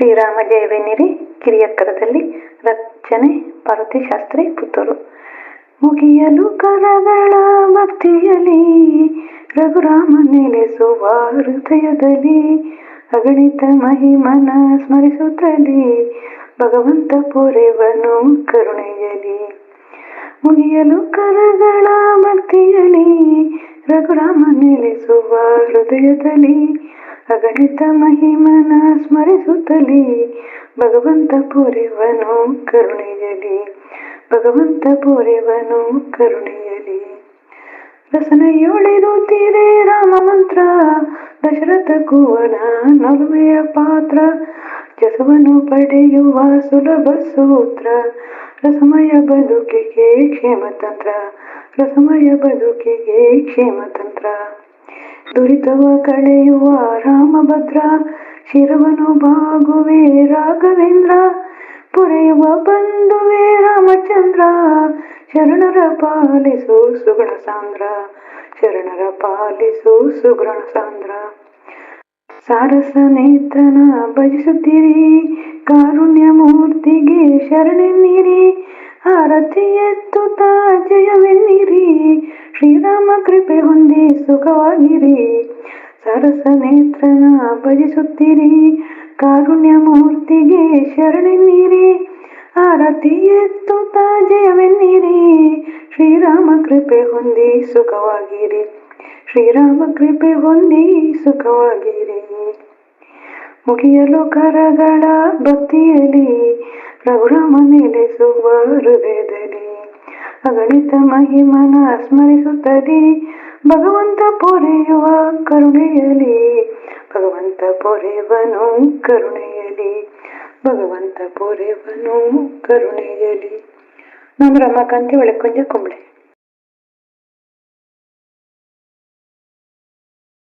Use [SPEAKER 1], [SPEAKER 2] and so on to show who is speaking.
[SPEAKER 1] ಶ್ರೀರಾಮ ಜಯವೇನಿರಿ ಕಿರಿಯಕ್ಕರದಲ್ಲಿ ರಚನೆ ಪಾರ್ವತಿ ಶಾಸ್ತ್ರಿ ಪುತ್ತೂರು. ಮುಗಿಯಲು ಕರಗಳ ಭಕ್ತಿಯಲಿ ರಘುರಾಮ ನೆಲೆಸುವ ಹೃದಯದಲ್ಲಿ ಅಗಣಿತ ಮಹಿಮನ ಸ್ಮರಿಸುತ್ತಲಿ ಭಗವಂತ ಪೊರೆವನು ಕರುಣೆಯಲಿ ಮುಗಿಯಲು ಕರಗಳ ಭಕ್ತಿಯಲಿ ರಘುರಾಮ ನೆಲೆಸುವ ಹೃದಯದಲ್ಲಿ ಅಗಣಿತ ಮಹಿಮನ ಸ್ಮರಿಸುತ್ತಲೇ ಭಗವಂತ ಪೂರಿವನು ಕರುಣೆಯಲಿ, ಭಗವಂತ ಪೂರೆವನು ಕರುಣೆಯಲಿ. ತೀರೆ ರಾಮ ಮಂತ್ರ, ದಶರಥ ಕುವನ ನಲುವೆಯ ಪಾತ್ರ, ಜಸವನ್ನು ಪಡೆಯುವ ಸುಲಭ ಸೂತ್ರ, ರಸಮಯ ಬದುಕಿಗೆ ಕ್ಷೇಮತಂತ್ರ, ರಸಮಯ ಬದುಕಿಗೆ ಕ್ಷೇಮತಂತ್ರ. ದುರಿತವ ಕಳೆಯುವ ರಾಮಭದ್ರ ಶಿರವನು ಬಾಗುವೆ ರಾಘವೇಂದ್ರ, ಪೊರೆಯುವ ಬಂಧುವೆ ರಾಮಚಂದ್ರ, ಶರಣರ ಪಾಲಿಸು ಸುಗಣ ಸಾಂದ್ರ ಶರಣರ ಪಾಲಿಸು ಸುಗಣ ಸಾಂದ್ರ ಸಾರಸ ನೇತ್ರನ ಭಜಿಸುತ್ತೀರಿ ಕಾರುಣ್ಯ ಮೂರ್ತಿಗೆ ಶರಣೆನ್ನಿರಿ ಆರತಿ ಎತ್ತುತ್ತ ಜಯವೆನ್ನಿರಿ, ಶ್ರೀರಾಮ ಕೃಪೆ ಹೊಂದಿ ಸುಖವಾಗಿರಿ. ಸರಸ ನೇತ್ರನ ಭಜಿಸುತ್ತೀರಿ. ಕಾರುಣ್ಯ ಮೂರ್ತಿಗೆ ಶರಣೆನ್ನಿರಿ. ಆರತಿ ಎತ್ತು ಜಯವೆನ್ನಿರಿ. ಶ್ರೀರಾಮ ಕೃಪೆ ಹೊಂದಿ ಸುಖವಾಗಿರಿ. ಶ್ರೀರಾಮ ಕೃಪೆ ಹೊಂದಿ ಸುಖವಾಗಿರಿ. ಮುಗಿಯಲು ಕರಗಳ ಭಕ್ತಿಯಲ್ಲಿ ರಘುರಾಮ ನೆಲೆಸುವ ಹೃದಯದಲ್ಲಿ ಅಗಣಿತ ಮಹಿಮನ ಸ್ಮರಿಸುತ್ತಲಿ ಭಗವಂತ ಪೊರೆಯುವ ಕರುಣೆಯಲಿ ಭಗವಂತ ಪೊರೆವನು ಕರುಣೆಯಲಿ ಭಗವಂತ ಪೊರೆವನು ಕರುಣೆಯಲಿ ನಾನು ರಮಾಕಾಂತಿ ಒಳಕೊಂಜ ಕುಂಬಳೆ